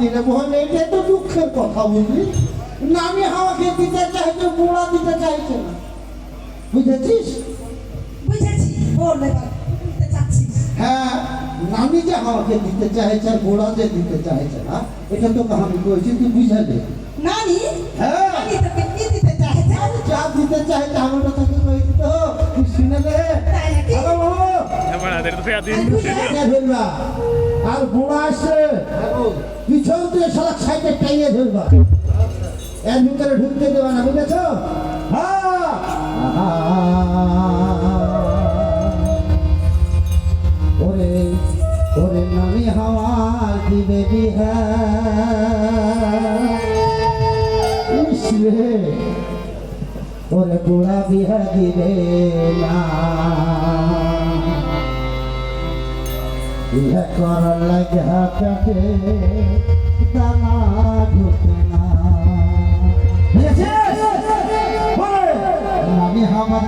আমার রে বোন এটা তো দুঃখের কথা বুঝলি নামি আমাকে দিতে চাইছে বুড়া দিতে চাইছে না। বুঝেছিস? বুঝেছি। বললে চাচ্ছিস? হ্যাঁ নামি যে আমাকে দিতে চাইছে আর বুড়া যে দিতে চাইছে না এটা তো আমি কইছি তুই বুঝালি নানি? হ্যাঁ। দিতে চাইছে? আরে যা দিতে চাইছে আমার কথা তো কই তো তুই শুনে নাকি? হ্যালো বাবু ti. আর বুঝে টাইনে ধরবা। আর বুড়া আসছে পিছন দিয়ে সারা সাইডে টাইনে ধরবা। এর ভিতরে ঢুকতে দেবা না, বুঝেছ? ওরে ওরে নামি হাওয়া দিবে বিহা ওরে বুড়া বিহা দিবে না। ইহা করার লাগে হাতে দানা ঢুকে না। আমি আমার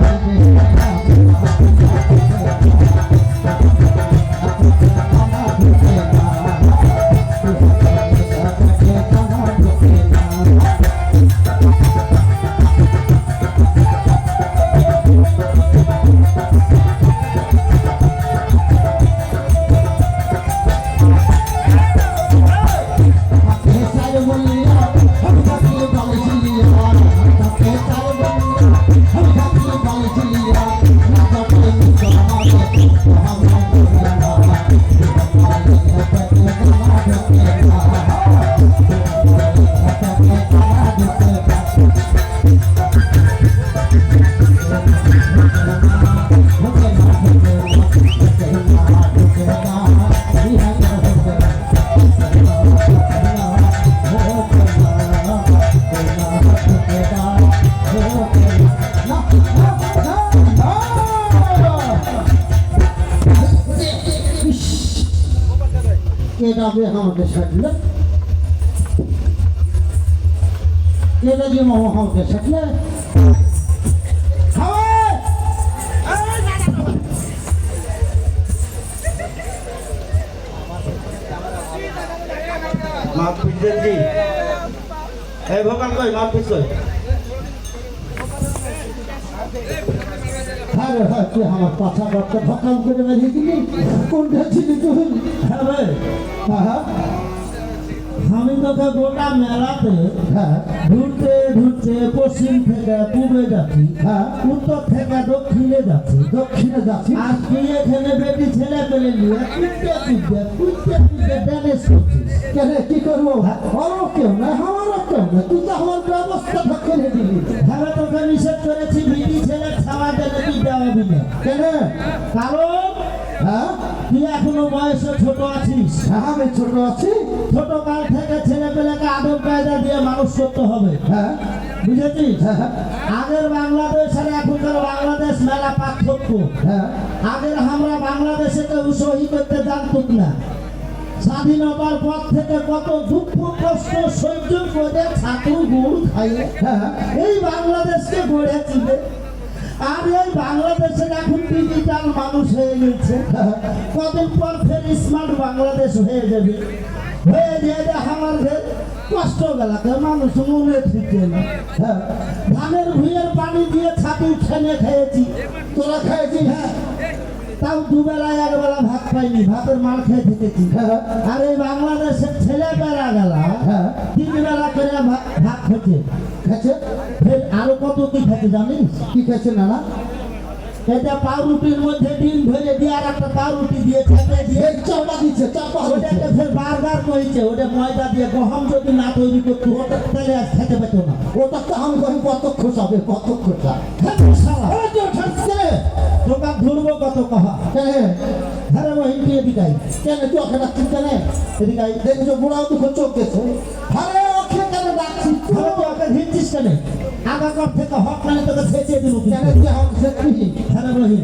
দিয়ে আমাকে সাজলে এটা দিয়ে মামা আমাকে সাজলে মাপ পিছেন জি। এই ভোকাল কই মাপ পিছ তুই আমার পাছা ডক্টর ভকাম করে বেরিয়ে দিলি। কোনটা ছিলি তুই হ্যাঁ ভাই হ্যাঁ আমি তোকে গোটা মেলাতে হ্যাঁ। ঘুরতে ঘুরতে পশ্চিম থেকে পূবে যাচ্ছি হ্যাঁ। উত্তর থেকে দক্ষিণে যাচ্ছি। দক্ষিণে যাচ্ছি। আর তুই এখানে বেটি ছেলে পেলে নিয়ে কুটতে কুটতে কুটতে কুটতে ড্যামেজ করছিস। কেন? কি করব? আমারও কেউ না আমারও কেউ না তুই তো আমার ব্যবস্থাটা করে দিলি হ্যাঁ তোকে নিষেধ করেছি বিটি ছেলে খাওয়া দেবে তুই দেওয়াবি না কেন? কারণ হ্যাঁ? তুই এখনও বয়সে ছোট আছিস। হ্যাঁ আমি ছোট আছি। ছোট কাল থেকে ছেলে পেলেকে আদব কায়দা দিয়ে মানুষ করতে হবে। হ্যাঁ। বুঝেছিস? হ্যাঁ হ্যাঁ, আগের বাংলাদেশ আর এখনকার বাংলাদেশ মেলা পার্থক্য। হ্যাঁ। আগের আমরা বাংলাদেশে কেউ সহি করতে জানতুক না। স্বাধীনতার পর থেকে কত দুঃখ কষ্ট সহ্য করে ছাতু গুড় খাইয়ে হ্যাঁ। এই বাংলাদেশকে গড়েছি রে। আর এই বাংলাদেশের এখন ডিজিটাল মানুষ হয়ে গেছে। কদিন পর ফের স্মার্ট বাংলাদেশ হয়ে যাবে। হয়ে যায় যে আমার কষ্ট গেলাকে মানুষ মনে ঠিকে হ্যাঁ ধানের ভুঁয়ের পানি দিয়ে ছাতু খেনে খেয়েছি। তোরা খেয়েছি হ্যাঁ? তাও দুবেলা একবেলা ভাত পাইনি ভাতের মাল খেয়ে থেকেছি। আর এই বাংলাদেশের ছেলে বেলা গেলা তিন বেলা করে ভাত খেতে খাচ্ছে ফের আরও কত কি খেতে জানিস? কি খাচ্ছে নানা? এটা পাউরুটির মধ্যে ডিম ধরে দিয়ে আর একটা পাউরুটি দিয়ে ছেঁকে দিয়ে চাপা দিচ্ছে চাপা ওটাকে ফের বারবার কইছে ওটা ময়দা দিয়ে গহম যদি না তৈরি করতো ওটা তাহলে আর খেতে পেতো না। ওটা তো আমি কত খোঁচাবে কত খোঁচা। হ্যাঁ, ওই তোকা ধরবো কত কহা? হ্যাঁ রে মহিন দিয়ে দিকাই কেন তুই ওকে ডাকছিস কেন এদিকাই। দেখছ বুড়াও তো চোখ গেছে। আরে ওকে কেন ডাকছিস তুই ওকে ঘিরছিস কেন আগাকর থেকে হক মানে তোকে ছেঁচে দিব কেন তুই আমাকে শেখাবি হ্যাঁ রে মহিন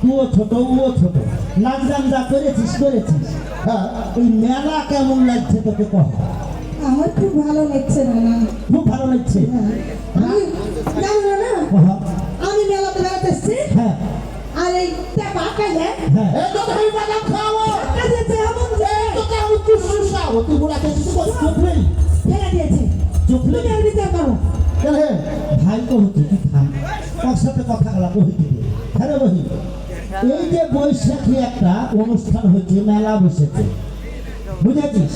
তুইও ছোট উও ছোট। নাচ গান যা করেছিস করেছিস। হ্যাঁ এই মেলা কেমন লাগছে তোকে কহ? আমার খুব ভালো লাগছে না খুব ভালো লাগছে? আমি জানো না আর এই হ্যাঁ। এই তো তুমি বাদাম খাওয়াবো কাজে যেমন যে তো তুই সুসাও খাব তুই বুড়াকে কিছু বল চুপ নেই ফেলে দিয়েছে। চুপ নেই আর বিচার করো। কেন ভাই তো হচ্ছে কি থাম ওর সাথে কথা গলা বহি দিবে। হ্যাঁ বহি। এই যে বৈশাখী একটা অনুষ্ঠান হচ্ছে মেলা বসেছে। বুঝেছিস?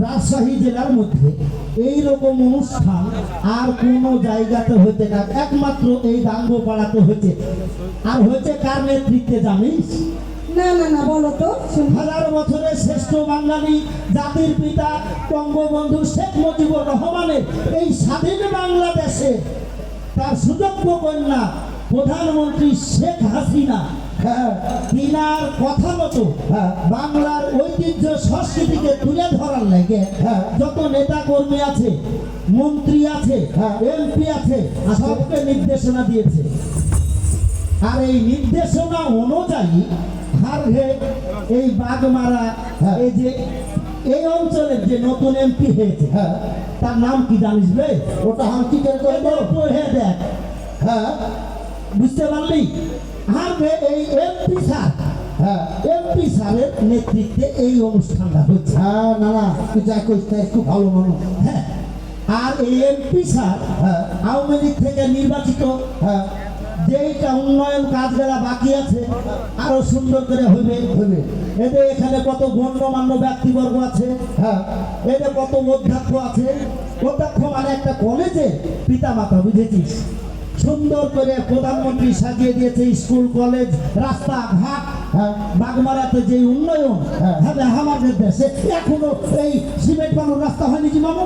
রাজশাহী জেলার মধ্যে এই রকম অনুষ্ঠান আর কোনো জায়গাতে হতে না। একমাত্র এই ডাঙ্গোপাড়াতে হচ্ছে আর হচ্ছে কার নেতৃত্বে জানিস? না না না বলো তো হাজার বছরের শ্রেষ্ঠ বাঙালি জাতির পিতা বঙ্গবন্ধু শেখ মুজিবুর রহমানের এই স্বাধীন বাংলাদেশে তার সুযোগ্য কন্যা প্রধানমন্ত্রী শেখ হাসিনা তিনার কথা মতো হ্যাঁ। বাংলার ঐতিহ্য সংস্কৃতিকে তুলে ধরার লাগে হ্যাঁ। যত নেতা কর্মী আছে মন্ত্রী আছে হ্যাঁ। এমপি আছে সবকে নির্দেশনা দিয়েছে আর এই নির্দেশনা অনুযায়ী হারঘে এই বাগমারা হ্যাঁ। এই যে এই অঞ্চলের যে নতুন এমপি হয়েছে হ্যাঁ তার নাম কি জানিস বে ওটা আমি কি করে দেখ হ্যাঁ বুঝতে পারলি হারঘে এই এমপি স্যার হ্যাঁ এমপি স্যারের নেতৃত্বে এই অনুষ্ঠানটা হচ্ছে হ্যাঁ না না যা খুব ভালো মানুষ হ্যাঁ আর এই এমপি স্যার হ্যাঁ। আওয়ামী লীগ থেকে নির্বাচিত হ্যাঁ যেইটা উন্নয়ন কাজগুলা বাকি আছে আরও সুন্দর করে হবে হবে। এদের এখানে কত গণ্যমান্য ব্যক্তিবর্গ আছে হ্যাঁ এদের কত অধ্যক্ষ আছে অধ্যক্ষ মানে একটা কলেজে পিতা মাতা বুঝেছিস সুন্দর করে প্রধানমন্ত্রী সাজিয়ে দিয়েছে স্কুল, কলেজ, রাস্তাঘাট হ্যাঁ। বাগমারাতে যে উন্নয়ন হ্যাঁ। হ্যাঁ আমাদের দেশে এখনও এই সিমেন্ট বালুর রাস্তা হয়নি কি মামু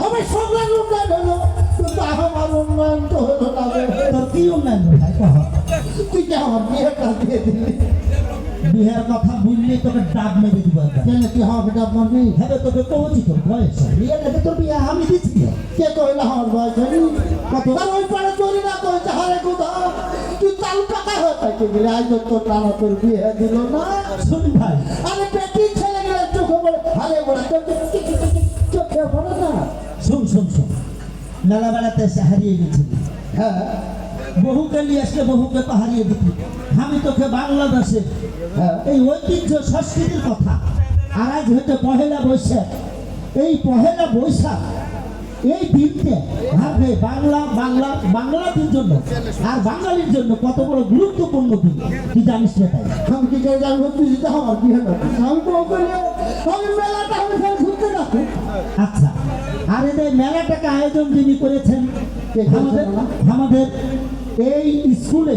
আমার সংগ্রাম উন্নয়ন হলো, কিন্তু আমার উন্নয়ন তো হলো না। তোর কি উন্নয়ন তুই কে আমার বিয়েটা দিয়ে দিলি বিহার কথা বুঝলি তোকে ডাব মেরে দিব। কেন তুই আমার বেটা মারবি? হ্যাঁ রে, তোকে কহছি তোর বয়স বিয়ে লাগে তোর বিয়ে আমি দিচ্ছি কে কইলা আমার বয়স হয়নি? কত? আর ওই পারে চলি না কইছে হারে কোথা তুই চালু টাকা হয়ে থাকে গেলে আজ তোর নানা তোর বিয়ে দিল না। শুন ভাই। আরে বেটি ছেলে গেলে চোখে বলে হারে বলে চোখে পড়ে না। শুন শুন শুন। মেলা বেড়াতে এসে হারিয়ে গেছিলি হ্যাঁ। বহুকে নিয়ে আসলে বহুকে তো হারিয়ে দিতি আমি তোকে বাংলাদেশে হ্যাঁ এই ঐতিহ্য সংস্কৃতির কথা। আর আজ হচ্ছে পহেলা বৈশাখ। এই পহেলা বৈশাখ এই দিনকে ভাবে বাংলা বাংলা বাংলাদের জন্য আর বাঙালির জন্য কত বড় গুরুত্বপূর্ণ দিন। তুই জানিস না তাই আমি কি করে জানব? তুই আমার বিয়ে না আমি তো করে আমি মেলাটা আমি সব ঘুরতে আচ্ছা আর এদের মেলাটাকে আয়োজন যিনি করেছেন কে আমাদের আমাদের এই স্কুলে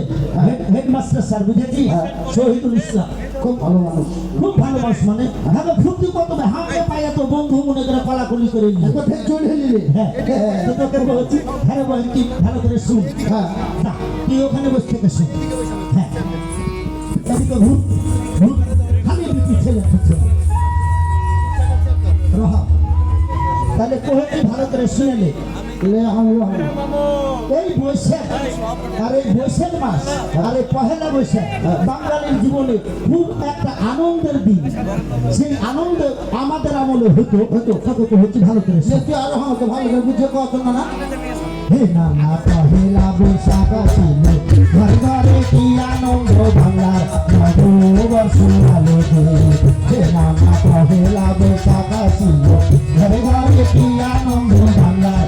হেডমাস্টার স্যার বুঝেছি? হ্যাঁ। শহীদুল ইসলাম। খুব ভালো মানুষ। খুব ভালো মানুষ মানে? ভালো ফুর্তি কত হাতে পায়ে তো বন্ধু মনে করে কলাকুলি করে নিয়ে। কোথায় চলে এলি হ্যাঁ তোকে বলছি। হ্যাঁ বলছি ভালো করে শুন। হ্যাঁ। তুই ওখানে বসে থেকে শুন। হ্যাঁ। ঘুর খালি ছেলে ছেলে রহ। তাহলে ভালো করে শুনে নে। এই বৈশাখ আর এই বৈশাখ মাস আর এই পহেলা বৈশাখ বাঙালির জীবনে খুব একটা আনন্দের দিন। সেই আনন্দ আমাদের আমলে হতো হতো কত হচ্ছে ভালো করে শোন। তুই আরও আমাকে ভালো করে বুঝে কত না না? হে নানা পহেলা বৈশাখ ছিল ঘর ঘরে কি আনন্দ আলো দে হে নানা পহেলা বৈশাখ ছিল ঘরে ঘরে কি আনন্দ বাংলার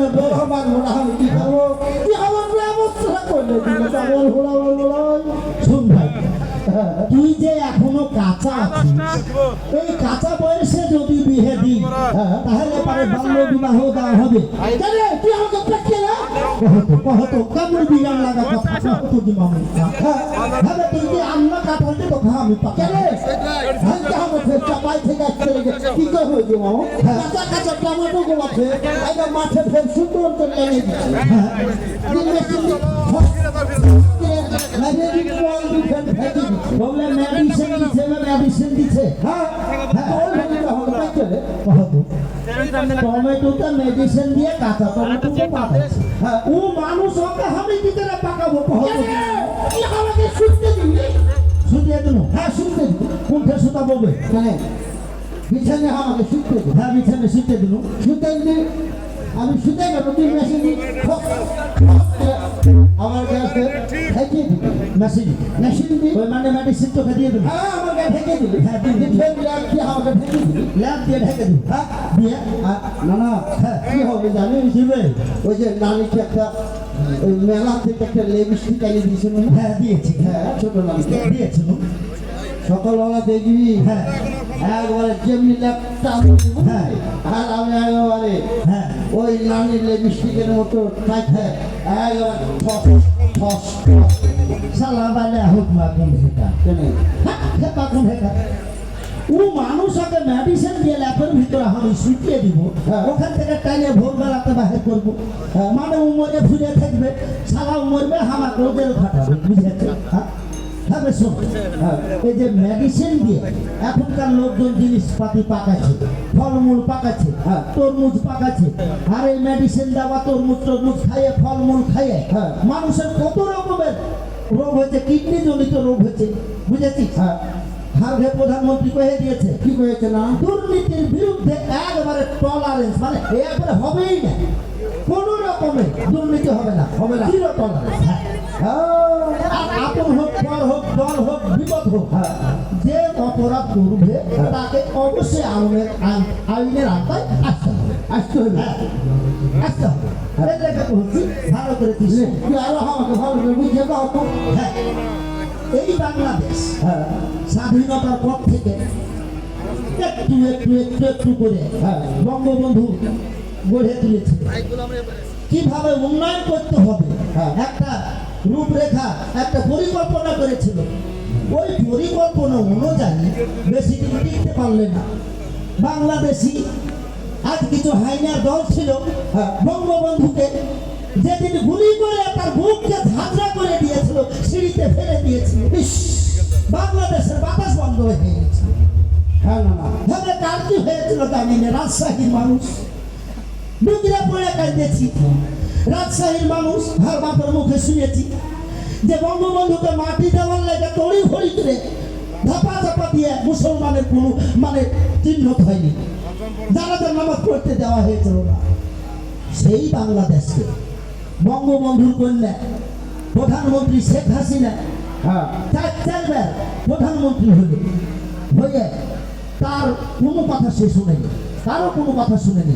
আলো দে হে নানা গাঙ্গো পাড়া হাতে বই সাথী মেলা বসেছে হে নানা গাঙ্গো পাড়া হাতে বই সাথী মেলা বসেছে হে নানা হ্যাঁ রে ভাই তুই হুড়া বলছিস কেন রে? আমার ঘোড়া আমি কি করব কি আমার ব্যবস্থা করলে তো আমার ঘোড়া বলব ভাই তুই যে এখনও কাঁচা আছিস এই কাঁচা বয়সে যদি বিয়ে দিই তাহলে পারে বাল্য বিবাহ দেওয়া হবে। তুই আমাকে কহতো কহতো কামড় বিরান লাগা কথা কহতো দি মামু হ্যাঁ তুই যে আন্না কাটাতে তো খা আমি পাকা কেন ভাঙতে হবে ফের চাপাই থেকে আসতে লেগে কি কই হই যাব আমার কাঁচা কাঁচা টমেটো গুলো আছে আইগা মাঠে ফের সুন্দর করে নিয়ে দিচ্ছে দিন মেশিন লাগিয়ে দিন বল দিন ফের ফেটে দিচ্ছে বলে মেডিসিন দিছে না দিছে হ্যাঁ শুনতে দিবি শুধিয়ে দিল হ্যাঁ শুনতে দিবি কোনটা কেন বিছানে আমাকে শুনতে দিবি হ্যাঁ বিছানে শুতে দিল শুনতে দিবি আমি গেল তুই মেশিন আমার কাছে ঠেকিয়ে দিবি মেশিন মেশিন ওই মানে মেডিসিন তোকে দিয়ে দিল। হ্যাঁ আমাকে ঠেকে দিবি হ্যাঁ, দিবি। ফের লাগছি আমাকে ঠেকে দিবি ল্যাব দিয়ে ঢেকে দিল। হ্যাঁ দিয়ে আর না না হ্যাঁ। কি হবে জানিস দিবে ওই যে নানিকে একটা ওই মেলা থেকে একটা লিপস্টিক এনে দিয়েছিল? হ্যাঁ দিয়েছি। হ্যাঁ ছোট নানিকে। দিয়েছি। সকালবেলা দেখবি। হ্যাঁ। একবারে যেমনি হ্যাঁ। আর আমি একবারে ওই নানির লিপস্টিকের মতো একবার হোক মা ও মানুষ ওকে মেডিসিন দিয়ে ল্যাপের ভিতরে আমি শুকিয়ে দিব। ওখান থেকে টাইলে ভোরবেলাতে বাহির করব। মানে উমরে ঘুরে থাকবে সারা উমরবে আমার রোদের খাটাবে বুঝেছে হ্যাঁ বেশ হ্যাঁ এই যে মেডিসিন দিয়ে এখনকার লোকজন জিনিসপাতি পাকাচ্ছে, ফলমূল পাকাচ্ছে হ্যাঁ। তরমুজ পাকাচ্ছে আর এই মেডিসিন দেওয়া তরমুজ তরমুজ খাইয়ে, ফলমূল খাইয়ে হ্যাঁ। মানুষের কত রকমের রোগ হয়েছে কিডনি জনিত রোগ হয়েছে, বুঝেছিস হ্যাঁ হারঘে প্রধানমন্ত্রী কহে দিয়েছে, কি করেছে না দুর্নীতির বিরুদ্ধে একবারে টলারেন্স মানে একবারে হবেই না কোনো রকমের দুর্নীতি হবে না হবে না। জিরো টলারেন্স আপন হোক পর হোক দল হোক বিপদ হোক হ্যাঁ। যে অপরাধ করবে তাকে অবশ্যই আইনের আইন- আইনের আওতায় আসতে হবে। আসতে হবে। হ্যাঁ, আসতে হবে। ভালো করে দিস তুই আরও আমাকে ভালো করে বুঝিয়ে দাও তো। হ্যাঁ এই বাংলাদেশ হ্যাঁ। স্বাধীনতার পর থেকে একটু একটু একটু একটু করে হ্যাঁ। বঙ্গবন্ধু গড়ে তুলেছে। কীভাবে উন্নয়ন করতে হবে? হ্যাঁ। একটা রূপরেখা একটা পরিকল্পনা করেছিল। ওই পরিকল্পনা অনুযায়ী বেশি দিন টিকতে পারলে না। বাংলাদেশি আজ কিছু হাইনার দল ছিল। বঙ্গবন্ধুকে যেদিন গুলি করে তার বুককে ঝাঁঝরা করে দিয়েছিল সিঁড়িতে ফেলে দিয়েছিল। বাংলাদেশের বাতাস বন্ধ হয়ে গেছে। হ্যাঁ না কার কি হয়েছিল জানি না রাজশাহীর মানুষ। ডুগরা পড়ে কাঁদেছি রাজশাহীর মানুষ আর বাপের মুখে শুনেছি যে বঙ্গবন্ধুকে মাটি দেওয়ার লেগে তড়ি ঘড়ি করে ধাপা ধাপা দিয়ে মুসলমানের কোনো মানে চিহ্ন হয়নি। জানাজার নামাজ পড়তে দেওয়া হয়েছিল না। সেই বাংলাদেশকে বঙ্গবন্ধুর কন্যা প্রধানমন্ত্রী শেখ হাসিনা হ্যাঁ। চার চারবার প্রধানমন্ত্রী হলে হয়ে তার কোনো কথা সে শুনেনি, কারও কোনো কথা শুনেনি।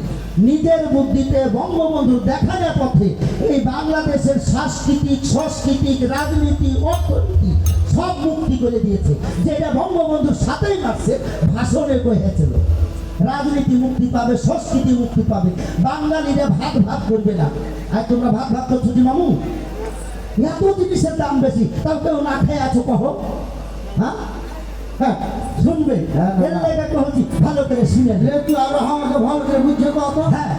নিজের বুদ্ধিতে বঙ্গবন্ধুর দেখানোর পথে এই বাংলাদেশের সাংস্কৃতিক সাংস্কৃতিক, রাজনীতি, অর্থনীতি সব মুক্তি করে দিয়েছে, যেটা বঙ্গবন্ধুর সাথেই মারছে, ভাষণে কহেছিল রাজনীতি মুক্তি পাবে, সংস্কৃতি মুক্তি পাবে, বাঙালিরা ভাগ ভাগ করবে না। আর তোমরা ভাগ ভাগ করছ যে মামু, এত জিনিসের দাম বেশি তাও কেউ না খেয়ে আছো কহ হ্যাঁ? হ্যাঁ? শুনবে? এর লেগে কহছি ভালো করে শুনে আরও আমাকে ভালো করে বুঝিয়ে দাও তো হ্যাঁ।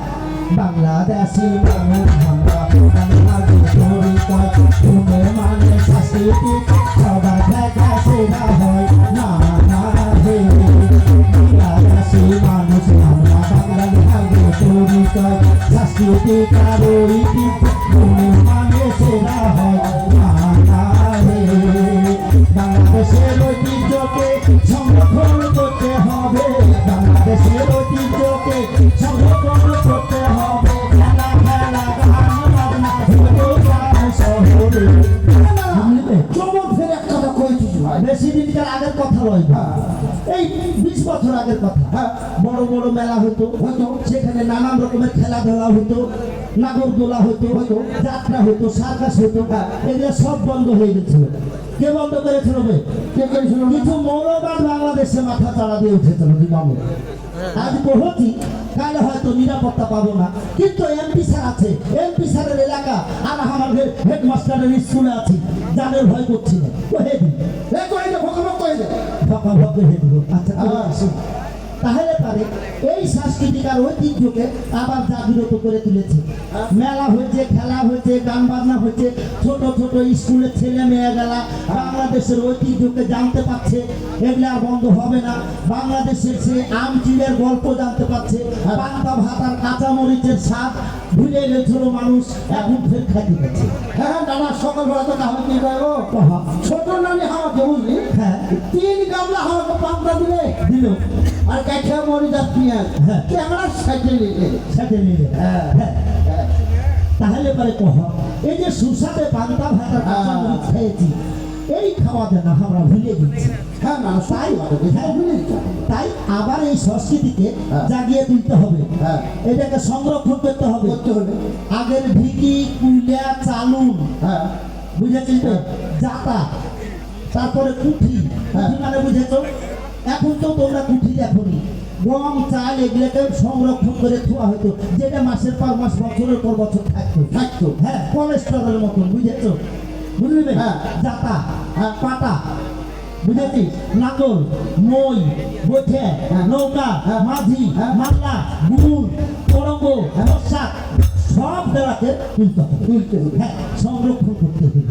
বাংলাদেশি মানুষ আমরা বাংলাদেশ পরিচয় শুনে মানে সংস্কৃতি সবার দেখা সেরা হয় না না হে। বাংলাদেশি মানুষ আমরা মানে সেরা হয় কথা এই বিশ বছর আগের কথা হ্যাঁ। বড় বড় মেলা হতো হতো। সেখানে নানান রকমের খেলাধুলা হতো, নাগরদোলা হতো হতো। যাত্রা হতো, সার্কাস হতো হ্যাঁ। এগুলো সব বন্ধ হয়ে গেছিল কে বন্ধ করেছিল বে? কে করেছিল না? কিছু মৌলবাদ বাংলাদেশে মাথা চাড়া দিয়ে উঠেছিল বিমানে আজ কহছি কালে হয়তো নিরাপত্তা পাবো না। কিন্তু এমপি স্যার আছে এমপি স্যারের এলাকা আর আমাদের হেডমাস্টারের স্কুলে আছি। যাদের ভয় করছিল। কহে দিই এ দে ভোকা ভোক দে ফাঁকা ভাবে হে দিব আচ্ছা হ্যাঁ। তাহলে পারে এই সাংস্কৃতিক আর ঐতিহ্যকে আবার জাগ্রত করে তুলেছে। মেলা হয়েছে খেলা হয়েছে গান বাজনা হয়েছে ছোট ছোট স্কুলের ছেলে মেয়েগুলা বাংলাদেশের ঐতিহ্যকে জানতে পারছে এগুলো আর বন্ধ হবে না। বাংলাদেশের সে আম চিড়ের গল্প জানতে পারছে পান্তা ভাত আর কাঁচা মরিচের স্বাদ ভুলে গেছিল মানুষ এখন ফের খাইতে পারছে। হ্যাঁ দাদা সকালবেলা তো তাহলে কি করব ছোট নানি আমাকে বুঝলি? হ্যাঁ। তিন গামলা আমাকে পান্তা দিলে। দিল। আর কাছে মরি যা পিঁয়াজ হ্যাঁ। ক্যামেরা সাইকেল নিলে সাথে নিলে হ্যাঁ। তাহলে পরে কহ এই যে সুসাতে পান্তা ভাত কাঁচা মরিচ খেয়েছি এই খাওয়া যেন আমরা ভুলে গেছি। হ্যাঁ না তাই হ্যাঁ তাই আবার এই সংস্কৃতিকে হ্যাঁ। জাগিয়ে তুলতে হবে। হ্যাঁ। এটাকে সংরক্ষণ করতে হবে। করতে হবে। আগের ঢিকি কুলিয়া চালুন। হ্যাঁ। বুঝেছিস তো? জাতা। তারপরে হ্যাঁ। কুঠি মানে বুঝেছ? এখন তো তোমরা কুঠি দেখোনি গম চাল এগুলোকে সংরক্ষণ করে থোয়া হতো যেটা মাসের পর মাস বছরের পর বছর থাকতো থাকতো হ্যাঁ কোলেস্টেরলের মতন বুঝেছ বুঝলি হ্যাঁ। জাতা হ্যাঁ। পাটা বুঝেছিস নাঙ্গল মই বৈঠে হ্যাঁ। নৌকা হ্যাঁ। মাঝি হ্যাঁ। মাল্লা গুড় করঙ্গ বর্ষা সব দেওয়াকে তুলতে হবে তুলতে হবে। হ্যাঁ সংরক্ষণ করতে হবে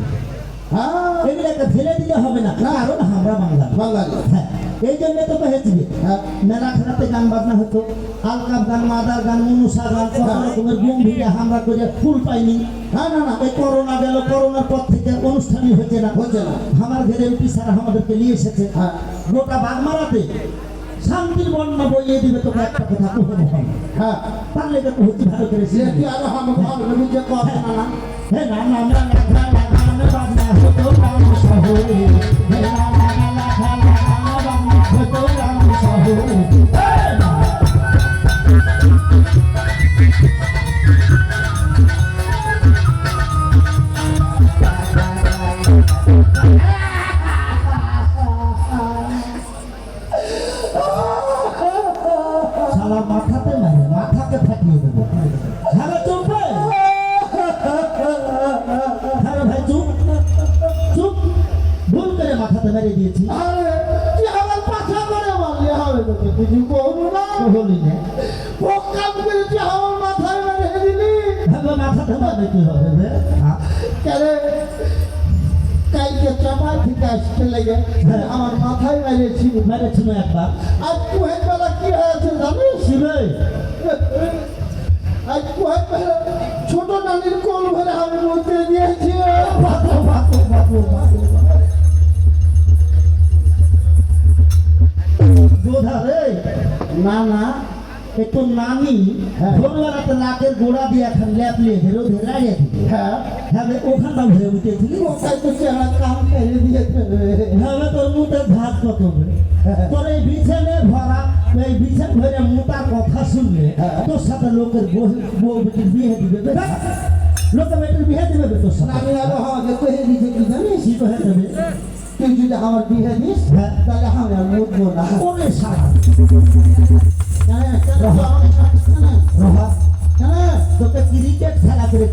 হ্যাঁ এগুলোকে ফেলে দিলে হবে না কারণ আমরা বাংলা বাঙালি হ্যাঁ এই জন্য তো হয়েছিল হ্যাঁ। মেলা খেলাতে গান বাজনা হতো আলকাপ গান মাদার গান মনুষা গান কত হ্যাঁ। রকমের গম্ভীরে হামলা করে ফুল পাইনি হ্যাঁ না না এই করোনা গেল করোনার পর থেকে অনুষ্ঠানই হচ্ছে না হচ্ছে না আমার ঘরে এমপি স্যার আমাদেরকে নিয়ে এসেছে হ্যাঁ গোটা বাগমারাতে শান্তির বন্যা বইয়ে দিবে তোকে একটা কথা কখনো হয় হ্যাঁ এটা তো হচ্ছে ভালো করে সে কি আরও আমার ঘর বুঝে কথা না না হে না না না না না না না বাজনা হতো হে না না না না কালকে চাপাই থেকে আসতে লেগে আমার মাথায় মেরেছি মেরেছিল একবার। আজ কুহের বেলা কি হয়েছে জানিস শিবে আজ কুহের বেলা ছোট নানির কোল ভরে আমি মধ্যে দিয়েছি। বাবু বাবু বাবু বাবু রে? না না একটু নানি। হ্যাঁ। ভোরবেলাতে নাকের গোড়া দিয়ে এখন ল্যাপ লিয়ে ধরে ধরে হ্যাঁ। হ্যাঁ ওখানটা ঘুরে উঠেছিলি। ও তাই তো চেহারা কাম ফেলে দিয়েছে হ্যাঁ তোর মুখে ভাত কত তোর এই বিছানে ভরা এই বিছান ভরে মোটার কথা শুনলে হ্যাঁ। তোর সাথে লোকের বউ বেটির বিয়ে দিবে লোকের বেটির বিয়ে দিবে তোর সাথে। আমি আরও আমাকে কহে দিয়েছে কি জানিস? কি কহে দেবে? তুই যদি আমার বিয়ে দিস হ্যাঁ। তাহলে আমি আর মরবো না। ওরে সারা করে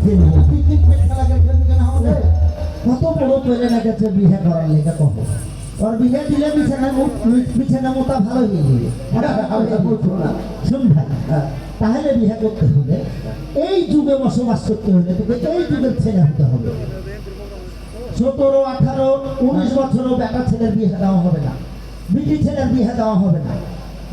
আমাদের? কত বড় তৈরি না গেছে বিয়ে করার লেগে কহ ওর বিয়ে দিলে বিছানা বিছানা মোটা ভালো হয়ে যাবে। শুন ভাই তাহলে বিয়ে করতে হলে এই যুগে বসবাস করতে হলে তোকে এই যুগের ছেলে হতে হবে। সতেরো, আঠারো, উনিশ বছরও বেটা ছেলের বিয়ে দেওয়া হবে না। বিটি ছেলের বিয়ে দেওয়া হবে না।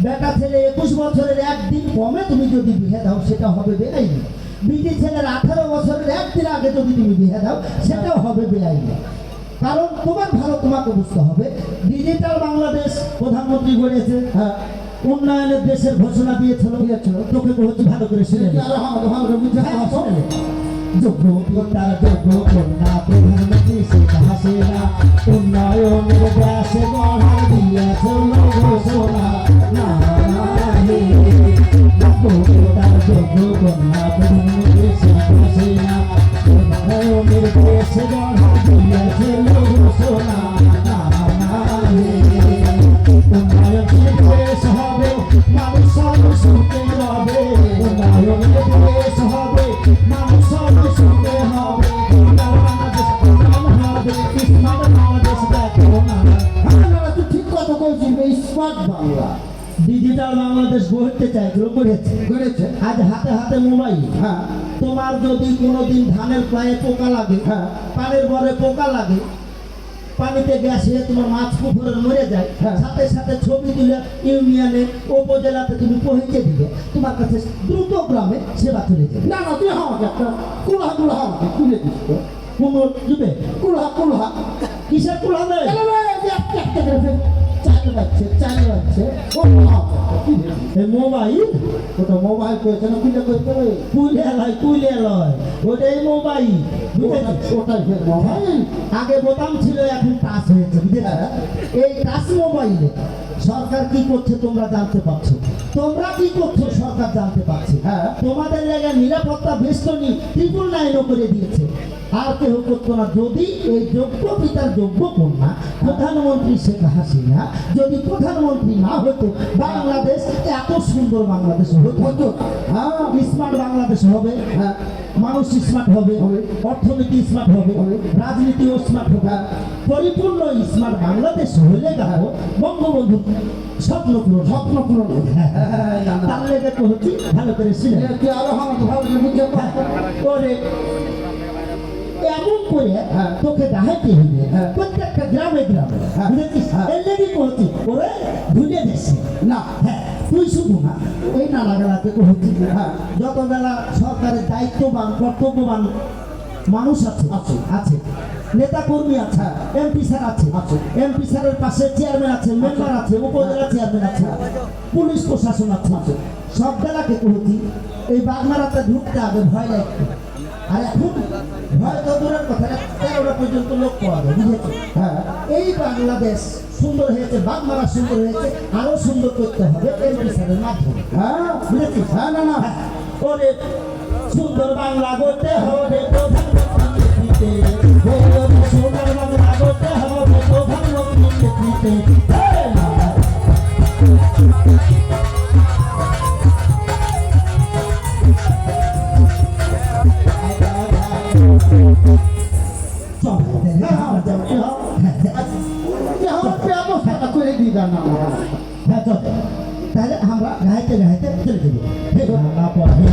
বেটা ছেলে একুশ বছরের একদিন কমে তুমি যদি বিয়ে দাও, সেটা হবে বেআইনি বিটি ছেলের আঠারো বছরের একদিন আগে যদি তুমি বিয়ে দাও সেটাও হবে বেআইনি কারণ তোমার ভালো তোমাকে বুঝতে হবে ডিজিটাল বাংলাদেশ প্রধানমন্ত্রী বলেছে হ্যাঁ। উন্নয়নের দেশের ঘোষণা দিয়েছিল দিয়েছিল তোকে বলছি ভালো করে শুনে হ্যাঁ। যোগ্য পিতা যোগ্য কন্যা প্রধানমন্ত্রী শেখ হাসিনা উন্নয়নের দেশে গড়ার দিয়েছে ঘোষণা না যোগ্য ডিজিটাল বাংলাদেশ গড়তে চাইছিল গড়েছে করেছে। আজ হাতে হাতে মোবাইল। হ্যাঁ। তোমার যদি কোনোদিন ধানের পায়ে পোকা লাগে হ্যাঁ। পানির বরে পোকা লাগে পানিতে গ্যাস হয়ে তোমার মাছ পুকুরে মরে যায় হ্যাঁ। সাথে সাথে ছবি দিলে ইউনিয়নে উপজেলাতে তুমি পৌঁছে দিলে তোমার কাছে দ্রুত গ্রামে সেবা চলে যাবে। না না তুই আমাকে একটা কুলহা কুলহা আমাকে তুলে দিস কোনো দিবে কুলহা কুলহা। কিসের কুলা দেয় এলো একটা একটা করে ফের চাল বাজছে চাল বাজছে কুলহা তুলে দিস। এই মোবাইল? ওটা মোবাইল করেছে না কুলে কইতে রে কুলে লয় কুলে লয়। ওটাই মোবাইল। ওটাই মোবাইল আগে বোতাম ছিল এখন টাচ হয়েছে বুঝেছ এই টাচ মোবাইলে সরকার কি করছে তোমরা জানতে পারছ? তোমরা কি করছ সরকার জানতে পারছে? হ্যাঁ। তোমাদের জায়গায় নিরাপত্তা বেষ্টনী ত্রিপুল লাইনও করে দিয়েছে। আর কেউ করতো না যদি এই যোগ্য পিতার যোগ্য কন্যা প্রধানমন্ত্রী শেখ হাসিনা যদি প্রধানমন্ত্রী না হতো বাংলাদেশ এত সুন্দর বাংলাদেশ হতো হ্যাঁ স্মার্ট বাংলাদেশ হবে হ্যাঁ মানুষ স্মার্ট হবে। অর্থনীতি স্মার্ট হবে। রাজনীতিও স্মার্ট হবে হ্যাঁ। পরিপূর্ণ স্মার্ট বাংলাদেশ হলে গেল বঙ্গবন্ধু স্বপ্ন পূরণ। স্বপ্ন পূরণ হবে। হ্যাঁ, না, না। তার লেগে তো হচ্ছে ভালো করে ছিলেন এ, ভালো করে হ্যাঁ। তোকে দেখাইতে হবে হ্যাঁ। প্রত্যেকটা গ্রামে গ্রামে হ্যাঁ। বুঝেছিস হ্যাঁ। এর ওরে ভুলে গেছে না হ্যাঁ তুই শুধু না এই নানা বেলাতে করছি হ্যাঁ। যত বেলা সরকারের দায়িত্ববান কর্তব্যবান মানুষ আছে আছে। আছে নেতা কর্মী আছে হ্যাঁ। এমপি স্যার আছে আছে। এমপি স্যারের পাশে চেয়ারম্যান আছে মেম্বার আছে উপজেলা চেয়ারম্যান আছে পুলিশ প্রশাসন আছে সব বেলাকে কহতি এই বাগমারাতে ঢুকতে আগে ভয় লাগতো আর পর্যন্ত লোক বুঝেছ? হ্যাঁ এই বাংলাদেশ সুন্দর হয়েছে বাগমারা সুন্দর হয়েছে, আরও সুন্দর করতে হবে হ্যাঁ বুঝেছিস? হ্যাঁ না ওরে সুন্দর বাংলা করতে হবে প্রধানমন্ত্রী নেতৃত্বে ওরে সুন্দর বাংলা করতে হবে ব্যবস্থাটা করে দিই না না চল তাহলে আমরা গাইতে গাইতে চলে যাব হে